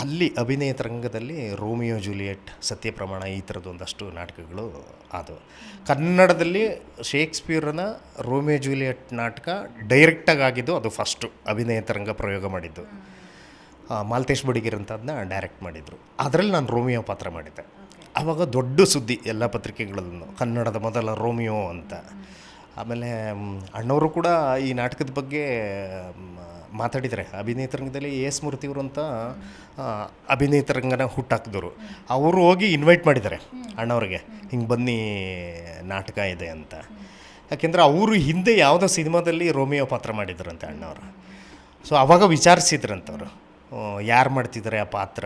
ಅಲ್ಲಿ ಅಭಿನಯ ತರಂಗದಲ್ಲಿ Romeo Juliet ಸತ್ಯಪ್ರಮಾಣ ಈ ಥರದ ಒಂದಷ್ಟು ನಾಟಕಗಳು ಆದವು. ಕನ್ನಡದಲ್ಲಿ ಶೇಕ್ಸ್ಪಿಯರ್ನ ರೋಮಿಯೋ ಜೂಲಿಯೆಟ್ ನಾಟಕ ಡೈರೆಕ್ಟಾಗಿ ಆಗಿದ್ದು ಅದು ಫಸ್ಟು ಅಭಿನಯ ತರಂಗ ಪ್ರಯೋಗ ಮಾಡಿದ್ದು. ಮಾಲ್ತೇಶ್ ಬಡಿಗೇರ್ ಅಂತ ಅದನ್ನ ಡೈರೆಕ್ಟ್ ಮಾಡಿದರು. ಅದರಲ್ಲಿ ನಾನು ರೋಮಿಯೋ ಪಾತ್ರ ಮಾಡಿದ್ದೆ. ಆವಾಗ ದೊಡ್ಡ ಸುದ್ದಿ ಎಲ್ಲ ಪತ್ರಿಕೆಗಳಲ್ಲೂ, ಕನ್ನಡದ ಮೊದಲ ರೋಮಿಯೋ ಅಂತ. ಆಮೇಲೆ ಅಣ್ಣವರು ಕೂಡ ಈ ನಾಟಕದ ಬಗ್ಗೆ ಮ್, ಅಭಿನೇತ ಅಭಿನಯ ಎ ಎಸ್ ಮೂರ್ತಿಯವರು ಅಂತ ಅಭಿನೇತ ಅಭಿನಯ ತರಂಗನ ಹುಟ್ಟಾಕಿದವರು ಅವರು ಹೋಗಿ ಇನ್ವೈಟ್ ಮಾಡಿದ್ದಾರೆ ಅಣ್ಣವ್ರಿಗೆ. ಹಿಂಗೆ ಬನ್ನಿ ನಾಟಕ ಇದೆ ಅಂತ. ಯಾಕೆಂದರೆ ಅವರು ಹಿಂದೆ ಯಾವುದೋ ಸಿನಿಮಾದಲ್ಲಿ ರೋಮಿಯೋ ಪಾತ್ರ ಮಾಡಿದ್ರಂತೆ ಅಣ್ಣವರು. ಸೊ ಅವಾಗ ವಿಚಾರಿಸಿದ್ರಂತವ್ರು ಯಾರು ಮಾಡ್ತಿದ್ದಾರೆ ಆ ಪಾತ್ರ?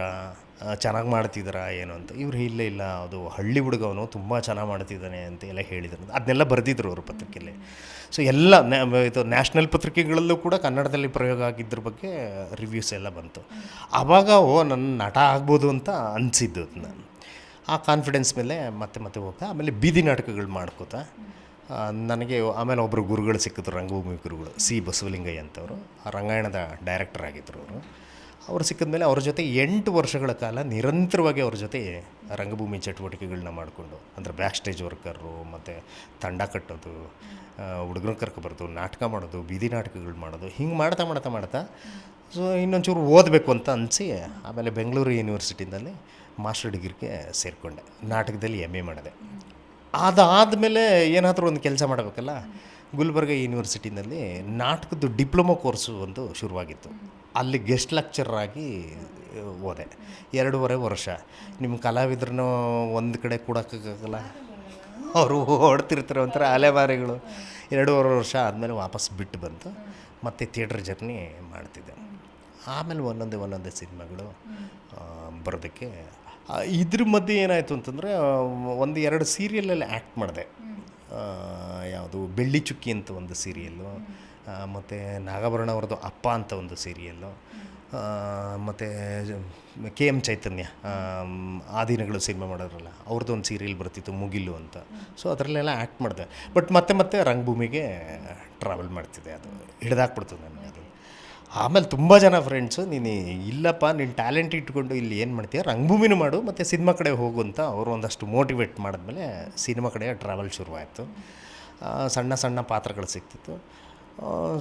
ಚೆನ್ನಾಗಿ ಮಾಡ್ತಿದ್ದೀರಾ ಏನು ಅಂತ. ಇವರು ಇಲ್ಲ ಇಲ್ಲ, ಅದು ಹಳ್ಳಿ ಹುಡುಗವನು ತುಂಬ ಚೆನ್ನಾಗಿ ಮಾಡ್ತಿದ್ದಾನೆ ಅಂತ ಎಲ್ಲ ಹೇಳಿದ್ರು ಅದನ್ನೆಲ್ಲ ಬರೆದಿದ್ರು ಅವರು ಪತ್ರಿಕೆಯಲ್ಲಿ ಸೊ ಎಲ್ಲ ಇದು ನ್ಯಾಷನಲ್ ಪತ್ರಿಕೆಗಳಲ್ಲೂ ಕೂಡ ಕನ್ನಡದಲ್ಲಿ ಪ್ರಯೋಗ ಆಗಿದ್ರ ಬಗ್ಗೆ ರಿವ್ಯೂಸ್ ಎಲ್ಲ ಬಂತು. ಆವಾಗ ಓ ನನ್ನ ನಟ ಆಗ್ಬೋದು ಅಂತ ಅನಿಸಿದ್ದು ಅದನ್ನ ಆ ಕಾನ್ಫಿಡೆನ್ಸ್ ಮೇಲೆ ಮತ್ತೆ ಮತ್ತೆ ಹೋಗ್ತಾ, ಆಮೇಲೆ ಬೀದಿ ನಾಟಕಗಳು ಮಾಡ್ಕೋತಾ ನನಗೆ ಆಮೇಲೆ ಒಬ್ಬರು ಗುರುಗಳು ಸಿಕ್ಕಿದ್ರು, ರಂಗಭೂಮಿ ಗುರುಗಳು, ಸಿ ಬಸವಲಿಂಗಯ್ಯ ಅಂತವರು. ಆ ರಂಗಾಯಣದ ಡೈರೆಕ್ಟರ್ ಆಗಿದ್ದರು ಅವರು. ಅವರು ಸಿಕ್ಕಿದ್ಮೇಲೆ ಅವ್ರ ಜೊತೆ ಎಂಟು ವರ್ಷಗಳ ಕಾಲ ನಿರಂತರವಾಗಿ ಅವ್ರ ಜೊತೆ ರಂಗಭೂಮಿ ಚಟುವಟಿಕೆಗಳನ್ನ ಮಾಡಿಕೊಂಡು, ಅಂದರೆ ಬ್ಯಾಕ್ ಸ್ಟೇಜ್ ವರ್ಕರು ಮತ್ತು ತಂಡ ಕಟ್ಟೋದು ಹುಡುಗರು ಕರ್ಕೊಬರೋದು ನಾಟಕ ಮಾಡೋದು, ಬೀದಿ ನಾಟಕಗಳು ಮಾಡೋದು, ಹಿಂಗೆ ಮಾಡ್ತಾ ಮಾಡ್ತಾ ಮಾಡ್ತಾ, ಸೊ ಇನ್ನೊಂಚೂರು ಓದಬೇಕು ಅಂತ ಅನಿಸಿ, ಆಮೇಲೆ ಬೆಂಗಳೂರು ಯೂನಿವರ್ಸಿಟಿನಲ್ಲಿ ಮಾಸ್ಟರ್ ಡಿಗ್ರಿಗೆ ಸೇರಿಕೊಂಡೆ, ನಾಟಕದಲ್ಲಿ ಎಂ ಎ ಮಾಡಿದೆ. ಅದಾದಮೇಲೆ ಏನಾದರೂ ಒಂದು ಕೆಲಸ ಮಾಡಬೇಕಲ್ಲ ಗುಲ್ಬರ್ಗ ಯೂನಿವರ್ಸಿಟಿನಲ್ಲಿ ನಾಟಕದ್ದು ಡಿಪ್ಲೊಮೊ ಕೋರ್ಸು ಒಂದು ಶುರುವಾಗಿತ್ತು. ಅಲ್ಲಿ ಗೆಸ್ಟ್ ಲೆಕ್ಚರರ್ ಆಗಿ ಹೋದೆ. ಎರಡೂವರೆ ವರ್ಷ. ನಿಮ್ಮ ಕಲಾವಿದ್ರನ್ನೂ ಒಂದು ಕಡೆ ಕೊಡೋಕ್ಕಾಗಲ್ಲ? ಅವರು ಓಡ್ತಿರ್ತಾರೆ ಒಂಥರ ಅಲೆಮಾರಿಗಳು. ಎರಡೂವರೆ ವರ್ಷ ಆದಮೇಲೆ ವಾಪಸ್ ಬಿಟ್ಟು ಬಂತು. ಮತ್ತು ಥಿಯೇಟ್ರ್ ಜರ್ನಿ ಮಾಡ್ತಿದ್ದೆ. ಆಮೇಲೆ ಒಂದೊಂದೇ ಒಂದೊಂದೇ ಸಿನಿಮಾಗಳು ಬರೋದಕ್ಕೆ ಇದ್ರ ಮಧ್ಯೆ ಏನಾಯಿತು ಅಂತಂದರೆ ಒಂದು ಎರಡು ಸೀರಿಯಲಲ್ಲಿ ಆ್ಯಕ್ಟ್ ಮಾಡಿದೆ. ಯಾವುದು ಬೆಳ್ಳಿ ಚುಕ್ಕಿ ಅಂತ ಒಂದು ಸೀರಿಯಲ್ಲು ಮತ್ತು ನಾಗಾಭರಣ ಅವ್ರದ್ದು ಅಪ್ಪ ಅಂತ ಒಂದು ಸೀರಿಯಲ್ಲು ಮತ್ತು ಕೆ ಎಂ ಚೈತನ್ಯ, ಆ ದಿನಗಳು ಸಿನಿಮಾ ಮಾಡೋದ್ರಲ್ಲ ಅವ್ರದ್ದು ಒಂದು ಸೀರಿಯಲ್ ಬರ್ತಿತ್ತು ಮುಗಿಲು ಅಂತ. ಸೊ ಅದರಲ್ಲೆಲ್ಲ ಆ್ಯಕ್ಟ್ ಮಾಡಿದೆ. ಬಟ್ ಮತ್ತೆ ಮತ್ತೆ ರಂಗಭೂಮಿಗೆ ಟ್ರಾವೆಲ್ ಮಾಡ್ತಿದ್ದೆ ಅದು. ಹಿಡ್ದಾಕ್ಬಿಡ್ತು ನನಗೆ ಅದು. ಆಮೇಲೆ ತುಂಬ ಜನ ಫ್ರೆಂಡ್ಸು ನೀನು ಇಲ್ಲಪ್ಪ, ನೀನು ಟ್ಯಾಲೆಂಟ್ ಇಟ್ಕೊಂಡು ಇಲ್ಲಿ ಏನು ಮಾಡ್ತೀಯ? ರಂಗಭೂಮಿನೂ ಮಾಡು, ಮತ್ತು ಸಿನಿಮಾ ಕಡೆ ಹೋಗು ಅಂತ ಅವರು ಒಂದಷ್ಟು ಮೋಟಿವೇಟ್ ಮಾಡಿದ್ಮೇಲೆ ಸಿನಿಮಾ ಕಡೆ ಟ್ರಾವೆಲ್ ಶುರುವಾಯಿತು. ಸಣ್ಣ ಸಣ್ಣ ಪಾತ್ರಗಳು ಸಿಕ್ತಿತ್ತು.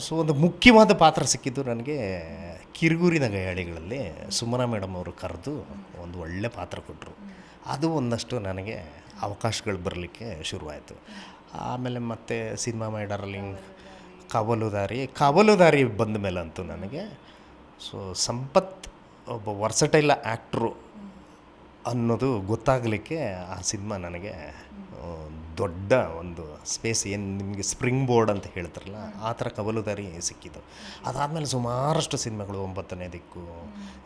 ಸೊ ಒಂದು ಮುಖ್ಯವಾದ ಪಾತ್ರ ಸಿಕ್ಕಿದ್ದು ನನಗೆ ಕಿರುಗೂರಿನ ಗಯಾಳಿಗಳಲ್ಲಿ ಸುಮನ ಮೇಡಮ್ ಅವರು ಕರೆದು ಒಂದು ಒಳ್ಳೆ ಪಾತ್ರ ಕೊಟ್ಟರು ಅದು ಒಂದಷ್ಟು ನನಗೆ ಅವಕಾಶಗಳು ಬರಲಿಕ್ಕೆ ಶುರುವಾಯಿತು. ಆಮೇಲೆ ಮತ್ತೆ ಸಿನಿಮಾ ಮೈ ಡಾರ್ಲಿಂಗ್ ಕಾವಲುದಾರಿ ಕಾವಲುದಾರಿ ಬಂದ ಮೇಲಂತೂ ನನಗೆ, ಸೊ ಸಂಪತ್ ಒಬ್ಬ ವರ್ಸಟೈಲ ಆ್ಯಕ್ಟ್ರು ಅನ್ನೋದು ಗೊತ್ತಾಗಲಿಕ್ಕೆ ಆ ಸಿನಿಮಾ ನನಗೆ ದೊಡ್ಡ ಒಂದು ಸ್ಪೇಸ್ ಏನು ನಿಮಗೆ ಸ್ಪ್ರಿಂಗ್ ಬೋರ್ಡ್ ಅಂತ ಹೇಳ್ತಾರಲ್ಲ, ಆ ಥರ ಕವಲುದಾರಿ ಸಿಕ್ಕಿದ್ದು. ಅದಾದಮೇಲೆ ಸುಮಾರಷ್ಟು ಸಿನಿಮಾಗಳು ಒಂಬತ್ತನೇ ದಿಕ್ಕು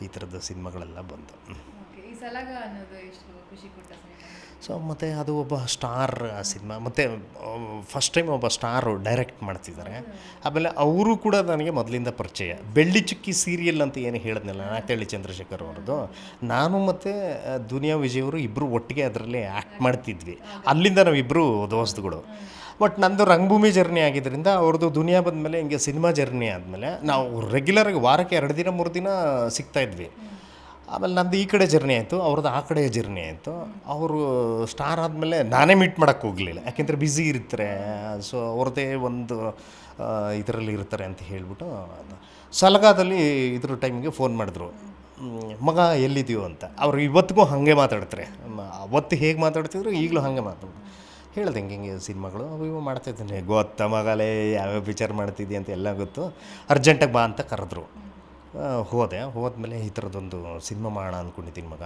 ಈ ಥರದ ಸಿನಿಮಾಗಳೆಲ್ಲ ಬಂತು ಸಲಗ ಅನ್ನೋದು ಎಷ್ಟು ಖುಷಿ ಕೊಟ್ಟ ಸಿನಿಮಾ? ಸೊ ಮತ್ತು ಅದು ಒಬ್ಬ ಸ್ಟಾರ್ ಸಿನಿಮಾ. ಮತ್ತು ಫಸ್ಟ್ ಟೈಮ್ ಒಬ್ಬ ಸ್ಟಾರು ಡೈರೆಕ್ಟ್ ಮಾಡ್ತಿದ್ದಾರೆ. ಆಮೇಲೆ ಅವರು ಕೂಡ ನನಗೆ ಮೊದಲಿಂದ ಪರಿಚಯ. ಬೆಳ್ಳಿ ಚುಕ್ಕಿ ಸೀರಿಯಲ್ ಅಂತ ಏನು ಹೇಳಿದ್ನಲ್ಲ ನಾಟಳ್ಳಿ ಚಂದ್ರಶೇಖರ್ ಅವ್ರದ್ದು. ನಾನು ಮತ್ತು ದುನಿಯಾ ವಿಜಯ್ ಅವರು ಇಬ್ಬರು ಒಟ್ಟಿಗೆ ಅದರಲ್ಲಿ ಆ್ಯಕ್ಟ್ ಮಾಡ್ತಿದ್ವಿ. ಅಲ್ಲಿಂದ ನಾವಿಬ್ಬರು ದೋಸ್ತಗಳು. ಬಟ್ ನಂದು ರಂಗಭೂಮಿ ಜರ್ನಿ ಆಗಿದ್ದರಿಂದ ಅವ್ರದ್ದು ದುನಿಯಾ ಬಂದಮೇಲೆ ಹಿಂಗೆ ಸಿನಿಮಾ ಜರ್ನಿ ಆದಮೇಲೆ ನಾವು ರೆಗ್ಯುಲರಾಗಿ ವಾರಕ್ಕೆ ಎರಡು ದಿನ ಮೂರು ದಿನ ಸಿಗ್ತಾ ಇದ್ವಿ. ಆಮೇಲೆ ನಂದು ಈ ಕಡೆ ಜರ್ನಿ ಆಯಿತು, ಅವ್ರದ್ದು ಆ ಕಡೆ ಜರ್ನಿ ಆಯಿತು. ಅವರು ಸ್ಟಾರ್ ಆದಮೇಲೆ ನಾನೇ ಮೀಟ್ ಮಾಡೋಕ್ಕೆ ಹೋಗಲಿಲ್ಲ. ಯಾಕೆಂದರೆ ಬ್ಯುಸಿ ಇರ್ತಾರೆ ಸೊ ಅವ್ರದ್ದೇ ಒಂದು ಇದರಲ್ಲಿ ಇರ್ತಾರೆ ಅಂತ ಹೇಳಿಬಿಟ್ಟು ಸಲಗಾದಲ್ಲಿ ಇದ್ರ ಟೈಮಿಗೆ ಫೋನ್ ಮಾಡಿದ್ರು. ಮಗ ಎಲ್ಲಿದೆಯೋ ಅಂತ. ಅವ್ರು ಇವತ್ತಿಗೂ ಹಾಗೆ ಮಾತಾಡ್ತಾರೆ. ಅವತ್ತು ಹೇಗೆ ಮಾತಾಡ್ತಿದ್ರು, ಈಗಲೂ ಹಾಗೆ ಮಾತಾಡೋದು ಹೇಳ್ದೆ, ಹಿಂಗೆ ಹಿಂಗೆ ಸಿನಿಮಾಗಳು, ಅವು ಇವು ಮಾಡ್ತಾಯಿದ್ದೀನಿ ಗೊತ್ತ ಮಗಲೇ ಯಾವ್ಯಾವ ಪಿಕ್ಚರ್ ಮಾಡ್ತಿದ್ದಿ ಅಂತ ಎಲ್ಲ ಗೊತ್ತು. ಅರ್ಜೆಂಟಾಗಿ ಬಾ ಅಂತ ಕರೆದ್ರು. ಹೋದೆ. ಹೋದ್ಮೇಲೆ ಈ ಥರದ್ದೊಂದು ಸಿನಿಮಾ ಮಾಡೋಣ ಅಂದ್ಕೊಂಡಿದ್ದೀನಿ ಮಗ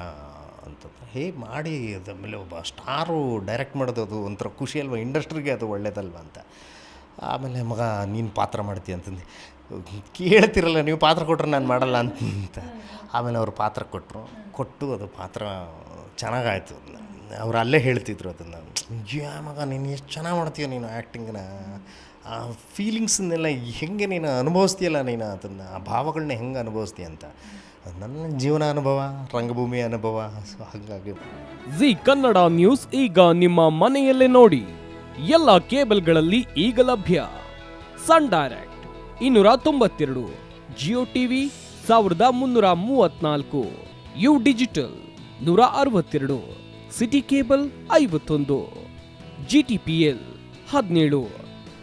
ಅಂತಂದ್ರೆ, ಹೇ, ಮಾಡಿ ಅದಾದಮೇಲೆ ಒಬ್ಬ ಸ್ಟಾರು ಡೈರೆಕ್ಟ್ ಮಾಡೋದು ಅದು ಒಂಥರ ಖುಷಿ ಅಲ್ವಾ? ಇಂಡಸ್ಟ್ರಿಗೆ ಅದು ಒಳ್ಳೇದಲ್ವ ಅಂತ. ಆಮೇಲೆ ಮಗ, ನೀನು ಪಾತ್ರ ಮಾಡ್ತೀಯ ಅಂತಂದು. ಕೇಳ್ತಿರಲ್ಲ, ನೀವು ಪಾತ್ರ ಕೊಟ್ಟರೆ ನಾನು ಮಾಡಲ್ಲ ಅಂತ. ಆಮೇಲೆ ಅವರು ಪಾತ್ರ ಕೊಟ್ಟರು ಕೊಟ್ಟು ಅದು ಪಾತ್ರ ಚೆನ್ನಾಗಾಯ್ತು. ಅವ್ರು ಅಲ್ಲೇ ಹೇಳ್ತಿದ್ರು ಅದನ್ನು. ಯಾ ಮಗ, ನೀನು ಎಷ್ಟು ಚೆನ್ನಾಗಿ ಮಾಡ್ತೀಯ ನೀನು ಆ್ಯಕ್ಟಿಂಗ್ನ ಆ ಫೀಲಿಂಗ್ಸನ್ನೆಲ್ಲ ಹೆಂಗೆ ನೀನು ಅನುಭವಿಸ್ತೀಯಲ್ಲ ನೀನು ಅದನ್ನು, ಆ ಭಾವಗಳನ್ನ ಹೆಂಗೆ ಅನುಭವಿಸ್ತೀಯ ಅಂತ. ನನ್ನ ಜೀವನ ಅನುಭವ, ರಂಗಭೂಮಿ ಅನುಭವ, ಸೊ ಹಾಗಾಗಿ. ಜಿ ಕನ್ನಡ ನ್ಯೂಸ್ ಈಗ ನಿಮ್ಮ ಮನೆಯಲ್ಲೇ ನೋಡಿ. ಎಲ್ಲ ಕೇಬಲ್ಗಳಲ್ಲಿ ಈಗ ಲಭ್ಯ. ಸನ್ ಡೈರೆಕ್ಟ್ ಇನ್ನೂರ ತೊಂಬತ್ತೆರಡು, ಜಿಯೋ ಟಿವಿ ಸಾವಿರದ ಮುನ್ನೂರ ಮೂವತ್ನಾಲ್ಕು, ಯು ಡಿಜಿಟಲ್ ನೂರ ಅರವತ್ತೆರಡು, ಸಿಟಿ ಕೇಬಲ್ ಐವತ್ತೊಂದು, ಜಿ ಟಿ ಪಿ ಎಲ್ ಹದಿನೇಳು.